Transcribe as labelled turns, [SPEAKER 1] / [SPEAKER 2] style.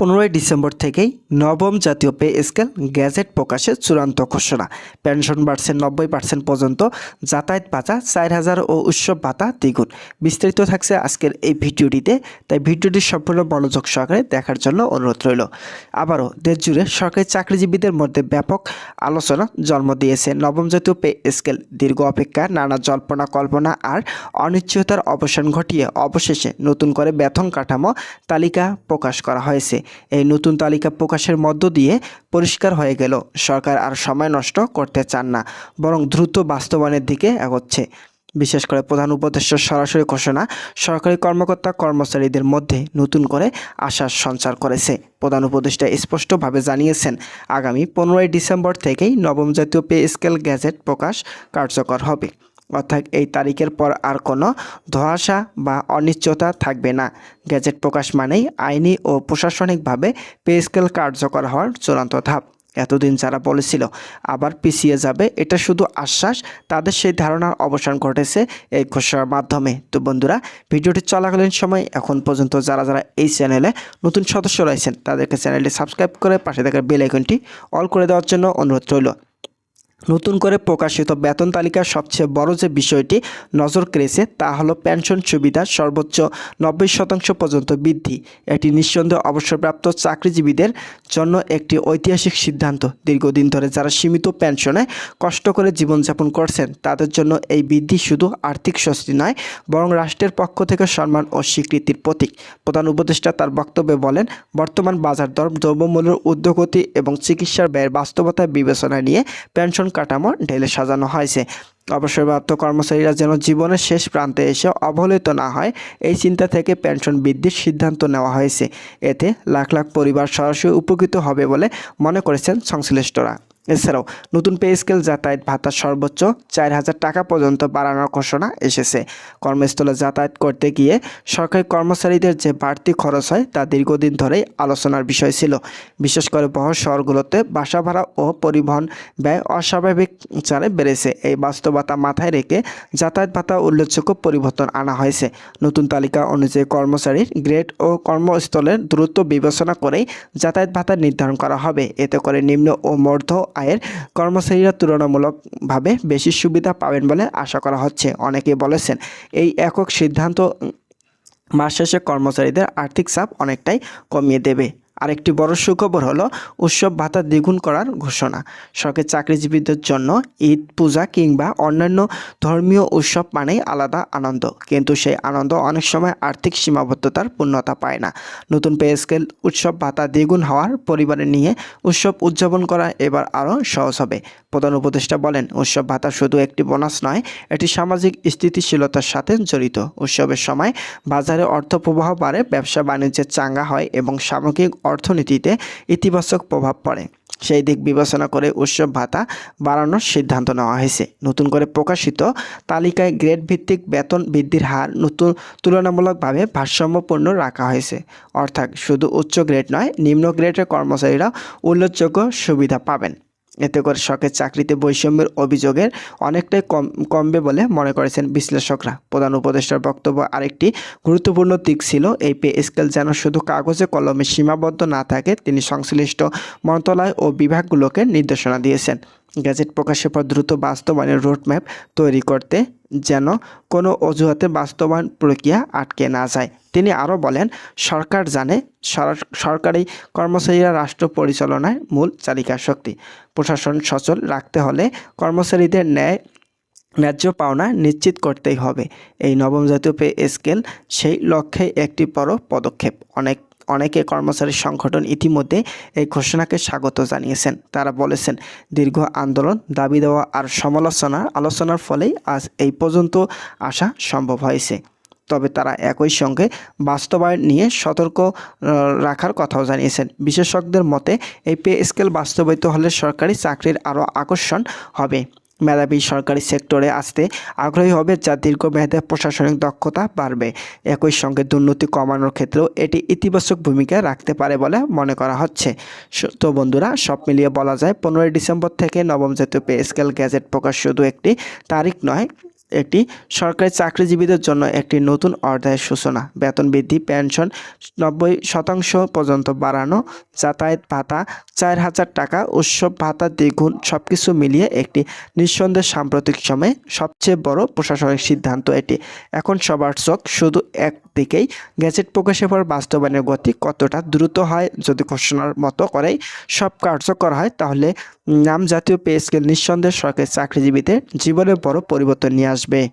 [SPEAKER 1] পনেরোই ডিসেম্বর থেকেই নবম জাতীয় পে স্কেল গ্যাজেট প্রকাশের চূড়ান্ত ঘোষণা। পেনশন বাড়ছে নব্বই পার্সেন্ট পর্যন্ত, যাতায়াত ভাতা চার হাজার ও উৎসব ভাতা দ্বিগুণ। বিস্তারিত থাকছে আজকের এই ভিডিওটিতে, তাই ভিডিওটি সম্পূর্ণ মনোযোগ সহকারে দেখার জন্য অনুরোধ রইল। আবারও দেশ জুড়ে সরকারি চাকরিজীবীদের মধ্যে ব্যাপক আলোচনা জন্ম দিয়েছে। নবম জাতীয় পে স্কেল দীর্ঘ অপেক্ষা, নানা জল্পনা, কল্পনা আর অনিশ্চয়তার অবসান ঘটিয়ে অবশেষে নতুন করে বেতন কাঠামো তালিকা প্রকাশ করা হয়েছে। এই নতুন তালিকা প্রকাশের মধ্য দিয়ে পরিষ্কার হয়ে গেল। সরকার আর সময় নষ্ট করতে চান না, বরং দ্রুত বাস্তবায়নের দিকে এগোচ্ছে। বিশেষ করে প্রধান উপদেষ্টার সরাসরি ঘোষণা, সরকারি কর্মকর্তা কর্মচারীদের মধ্যে নতুন করে আশার সঞ্চার করেছে। প্রধান উপদেষ্টা স্পষ্টভাবে জানিয়েছেন, আগামী পনেরোই ডিসেম্বর থেকেই নবম জাতীয় পে স্কেল গ্যাজেট প্রকাশ কার্যকর হবে। অর্থাৎ এই তারিখের পর আর কোনো ধোঁয়াশা বা অনিশ্চয়তা থাকবে না। গ্যাজেট প্রকাশ মানেই আইনি ও প্রশাসনিকভাবে পে স্কেল কার্যকর হওয়ার চূড়ান্ত ধাপ। এতদিন যারা বলেছিল আবার পিছিয়ে যাবে, এটা শুধু আশ্বাস, তাদের সেই ধারণার অবসান ঘটেছে এই ঘোষণার মাধ্যমে। তো বন্ধুরা, ভিডিওটি চলাকালীন সময় এখন পর্যন্ত যারা যারা এই চ্যানেলে নতুন সদস্য রয়েছেন, তাদেরকে চ্যানেলটি সাবস্ক্রাইব করে পাশে থাকা বেল আইকনটি অল করে দেওয়ার জন্য অনুরোধ রইল। নতুন করে প্রকাশিত বেতন তালিকার সবচেয়ে বড় যে বিষয়টি নজর কেড়েছে, তা হলো পেনশন সুবিধা সর্বোচ্চ নব্বই শতাংশ পর্যন্ত বৃদ্ধি। এটি নিঃসন্দেহে অবসরপ্রাপ্ত চাকরিজীবীদের জন্য একটি ঐতিহাসিক সিদ্ধান্ত। দীর্ঘদিন ধরে যারা সীমিত পেনশনে কষ্ট করে জীবনযাপন করছেন, তাদের জন্য এই বৃদ্ধি শুধু আর্থিক স্বস্তি নয়, বরং রাষ্ট্রের পক্ষ থেকে সম্মান ও স্বীকৃতির প্রতীক। প্রধান উপদেষ্টা তার বক্তব্যে বলেন, বর্তমান বাজার দর দ্রব্যমূল্যের উদ্যোগতি এবং চিকিৎসার ব্যয়ের বাস্তবতা বিবেচনা নিয়ে পেনশন কাঠামো ঢেলে সাজানো হয়েছে। অবসরপ্রাপ্ত কর্মচারীরা যেন জীবনের শেষ প্রান্তে এসে অবহেলিত না হয়, এই চিন্তা থেকে পেনশন বৃদ্ধির সিদ্ধান্ত নেওয়া হয়েছে। এতে লাখ লাখ পরিবার সরাসরি উপকৃত হবে বলে মনে করেছেন সংশ্লিষ্টরা। এছাড়াও নতুন পে স্কেল যাতায়াত ভাতা সর্বোচ্চ চার হাজার টাকা পর্যন্ত বাড়ানোর ঘোষণা এসেছে। কর্মস্থলে যাতায়াত করতে গিয়ে সরকারি কর্মচারীদের যে বাড়তি খরচ হয় তা দীর্ঘদিন ধরেই আলোচনার বিষয় ছিল। বিশেষ করে বড় শহরগুলোতে বাসা ভাড়া ও পরিবহন ব্যয় অস্বাভাবিক চারে বেড়েছে। এই বাস্তবতা মাথায় রেখে যাতায়াত ভাতা উল্লেখযোগ্য পরিবর্তন আনা হয়েছে। নতুন তালিকা অনুযায়ী কর্মচারীর গ্রেড ও কর্মস্থলের দূরত্ব বিবেচনা করেই যাতায়াত ভাতা নির্ধারণ করা হবে। এতে করে নিম্ন ও মধ্য আয়ের কর্মচারীরা তুলনামূলকভাবে বেশি সুবিধা পাবেন বলে আশা করা হচ্ছে। অনেকে বলেছেন, এই একক সিদ্ধান্ত মাস শেষে কর্মচারীদের আর্থিক চাপ অনেকটাই কমিয়ে দেবে। আরেকটি বড় সুখবর হলো, উৎসব ভাতা দ্বিগুণ করার ঘোষণা। সরকারি চাকরিজীবীদের জন্য ঈদ, পূজা কিংবা অন্যান্য ধর্মীয় উৎসব মানেই আলাদা আনন্দ। কিন্তু সেই আনন্দ অনেক সময় আর্থিক সীমাবদ্ধতার পূর্ণতা পায় না। নতুন পে স্কেল, উৎসব ভাতা দ্বিগুণ হওয়ার পরিবারে নিয়ে উৎসব উদযাপন করা এবার আরও সহজ হবে। প্রধান উপদেষ্টা বলেন, উৎসব ভাতা শুধু একটি বোনাস নয়, এটি সামাজিক স্থিতিশীলতার সাথে জড়িত। উৎসবের সময় বাজারে অর্থ প্রবাহ বাড়ে, ব্যবসা বাণিজ্যের চাঙ্গা হয় এবং সামগ্রিক অর্থনীতিতে ইতিবাচক প্রভাব পড়ে। সেই দিক বিবেচনা করে উৎসব ভাতা বাড়ানোর সিদ্ধান্ত নেওয়া হয়েছে। নতুন করে প্রকাশিত তালিকায় গ্রেড ভিত্তিক বেতন বৃদ্ধির হার নতুন তুলনামূলকভাবে ভারসাম্যপূর্ণ রাখা হয়েছে। অর্থাৎ শুধু উচ্চ গ্রেড নয়, নিম্ন গ্রেডের কর্মচারীরা উল্লেখযোগ্য সুবিধা পাবেন। এতে করে শখের চাকরিতে বৈষম্যের অভিযোগের অনেকটাই কম, কমবে বলে মনে করেছেন বিশ্লেষকরা। প্রধান উপদেষ্টার বক্তব্য আরেকটি গুরুত্বপূর্ণ দিক ছিল, এই পে স্কেল যেন শুধু কাগজে, কলমে সীমাবদ্ধ না থাকে, তিনি সংশ্লিষ্ট মন্ত্রণালয় ও বিভাগগুলোকে নির্দেশনা দিয়েছেন। গ্যাজেট প্রকাশের পর দ্রুত বাস্তবায়নের রোডম্যাপ তৈরি করতে যেন কোনো অজুহাতে বাস্তবায়ন প্রক্রিয়া আটকে না যায়। তিনি আরও বলেন, সরকার জানে, সর- সরকারি কর্মচারীরা রাষ্ট্র পরিচালনায় মূল চালিকা শক্তি। প্রশাসন সচল রাখতে হলে কর্মচারীদের ন্যায়, ন্যায্য পাওনা নিশ্চিত করতেই হবে। এই নবম জাতীয় পে স্কেল সেই লক্ষ্যে একটি বড় পদক্ষেপ। অনেক অনেকে কর্মচারী সংগঠন ইতিমধ্যে এই ঘোষণাকে স্বাগত জানিয়েছেন। তারা বলেছেন, দীর্ঘ আন্দোলন, দাবি দেওয়া আর সমালোচনা, আলোচনার ফলেই আজ এই পর্যন্ত আসা সম্ভব হয়েছে। তবে তারা একই সঙ্গে বাস্তবায়ন নিয়ে সতর্ক রাখার কথাও জানিয়েছেন। বিশেষজ্ঞদের মতে, এই পে স্কেল বাস্তবায়িত হলে সরকারি চাকরির আরও আকর্ষণ হবে। মেধাবী সরকারি সেক্টরে আসতে আগ্রহী হবে যা দীর্ঘমেয়াদে প্রশাসনিক দক্ষতা বাড়বে। একই সঙ্গে দুর্নীতি কমানোর ক্ষেত্রেও এটি ইতিবাচক ভূমিকা রাখতে পারে বলে মনে করা হচ্ছে। তো বন্ধুরা, সব মিলিয়ে বলা যায়, পনেরোই ডিসেম্বর থেকে নবম জাতীয় পে স্কেল গ্যাজেট প্রকাশ শুধু একটি তারিখ নয় একটি সরকারি চাকরিজীবীদের জন্য একটি নতুন অধ্যায়ের সূচনা। বেতন বৃদ্ধি, পেনশন নব্বই শতাংশ পর্যন্ত বাড়ানো, যাতায়াত ভাতা চার হাজার টাকা, উৎসব ভাতা দ্বিগুণ সব কিছু মিলিয়ে একটি নিঃসন্দেহ সাম্প্রতিক সময়ে সবচেয়ে বড় প্রশাসনিক সিদ্ধান্ত এটি। এখন সবার চোখ শুধু একদিকেই। গ্যাজেট প্রকাশের পর বাস্তবায়নের গতি কতটা দ্রুত হয় যদি ঘোষণার মতো করেই সব কার্যকর হয়, তাহলে নাম জাতীয় পে স্কেল নিঃসন্দেহে সরকারি চাকরিজীবীদের জীবনে বড় পরিবর্তন নিয়ে HSB